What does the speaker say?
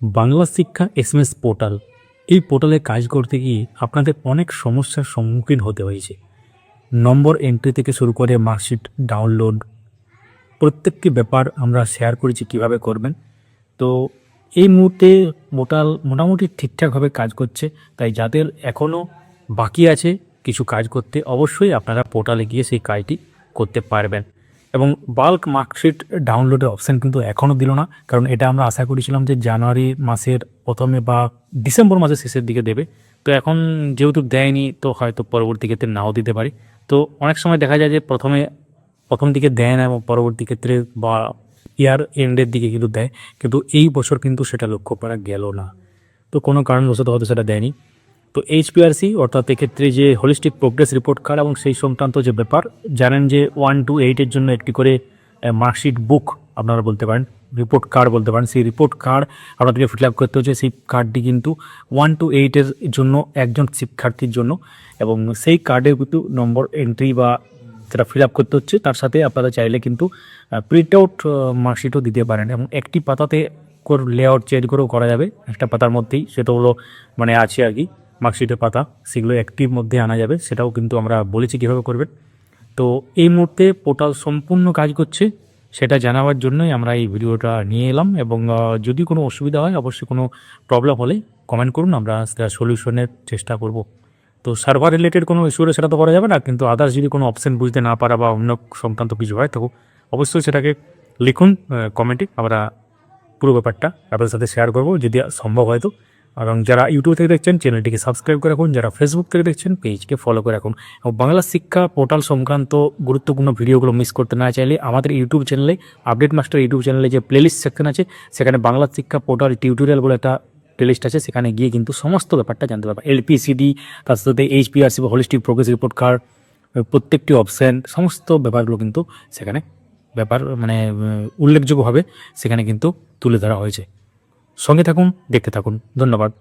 বাংলা শিক্ষা SMS portal. এই পোর্টালে কাজ করতে গিয়ে আপনাদের অনেক সমস্যার সম্মুখীন হতে হয়েছে। নম্বর এন্ট্রি থেকে শুরু করে মার্কশিট ডাউনলোড প্রত্যেকটি ব্যাপার আমরা শেয়ার করেছি কীভাবে করবেন। তো এই মুহূর্তে পোর্টাল মোটামুটি ঠিকঠাকভাবে কাজ করছে, তাই যাদের এখনও বাকি আছে কিছু কাজ করতে অবশ্যই আপনারা পোর্টালে গিয়ে সেই কাজটি করতে পারবেন। এবং বাল্ক মার্কশিট ডাউনলোডের অপশান কিন্তু এখনও দিল না। কারণ এটা আমরা আশা করেছিলাম যে জানুয়ারি মাসের প্রথমে বা ডিসেম্বর মাসের শেষের দিকে দেবে। তো এখন যেহেতু দেয়নি, তো হয়তো পরবর্তী ক্ষেত্রে নাও দিতে পারি। তো অনেক সময় দেখা যায় যে প্রথমে, প্রথম দিকে দেয় না এবং পরবর্তী ক্ষেত্রে বা ইয়ার এন্ডের দিকে কিন্তু দেয়। কিন্তু এই বছর কিন্তু সেটা লক্ষ্য করা গেল না। তো কোনো কারণবশত হয়তো সেটা দেয়নি। তো এইচপিআরসি অর্থাৎ এক্ষেত্রে যে হোলিস্টিক প্রোগ্রেস রিপোর্ট কার্ড এবং সেই সংক্রান্ত যে ব্যাপার, জানেন যে ওয়ান টু এইটের জন্য একটি করে মার্কশিট বুক আপনারা বলতে পারেন রিপোর্ট কার্ড বলতে পারেন, সেই রিপোর্ট কার্ড আপনাদেরকে ফিল আপ করতে হচ্ছে, সেই কার্ডটি কিন্তু ওয়ান টু এইটের জন্য একজন শিক্ষার্থীর জন্য এবং সেই কার্ডের কিন্তু নম্বর এন্ট্রি বা সেটা ফিল আপ করতে হচ্ছে, তার সাথে আপনারা চাইলে কিন্তু প্রিন্ট আউট মার্কশিটও দিতে পারেন এবং একটি পাতাতে লেআউট চেঞ্জ করেও করা যাবে, একটা পাতার মধ্যেই, সেটা হলো মানে আছে আর কি। মার্কশিটের পাতা, সেগুলো একটির মধ্যে আনা যাবে, সেটাও কিন্তু আমরা বলেছি কীভাবে করবেন। তো এই মুহূর্তে পোর্টাল সম্পূর্ণ কাজ করছে, সেটা জানাবার জন্যই আমরা এই ভিডিওটা নিয়ে এলাম এবং যদি কোনো অসুবিধা হয়, অবশ্যই কোনো প্রবলেম হলে কমেন্ট করুন, আমরা সেটা সলিউশনের চেষ্টা করব। তো সার্ভার রিলেটেড কোনো ইস্যু হলে সেটা তো করা যাবে না, কিন্তু আদার্স যদি কোনো অপশন বুঝতে না পারা বা অন্য সংক্রান্ত কিছু হয়, তো অবশ্যই সেটাকে লিখুন কমেন্টে আমরা পুরো ব্যাপারটা আপনাদের সাথে শেয়ার করব, যদি সম্ভব হয় তো। এবং যারা ইউটিউব থেকে দেখছেন চ্যানেলটিকে সাবস্ক্রাইব করে রাখুন, যারা ফেসবুক থেকে দেখছেন পেজকে ফলো করে রাখুন। এবং বাংলা শিক্ষা পোর্টাল সংক্রান্ত গুরুত্বপূর্ণ ভিডিওগুলো মিস করতে না চাইলে আমাদের ইউটিউব চ্যানেলে আপডেট মাস্টার ইউটিউব চ্যানেলে যে প্লেলিস্ট সেকশন আছে, সেখানে বাংলা শিক্ষা পোর্টাল টিউটোরিয়াল বলে একটা প্লেলিস্ট আছে, সেখানে গিয়ে কিন্তু সমস্ত ব্যাপারটা জানতে পারবে। এলপিসিডি তার সাথে এইচপিআরসি বা হোলিস্টিক প্রোগ্রেস রিপোর্ট কার্ড প্রত্যেকটি অপশান সমস্ত ব্যাপারগুলো কিন্তু সেখানে ব্যাপার মানে উল্লেখযোগ্যভাবে সেখানে কিন্তু তুলে ধরা হয়েছে। সঙ্গে থাকুন দেখতে থাকুন। ধন্যবাদ।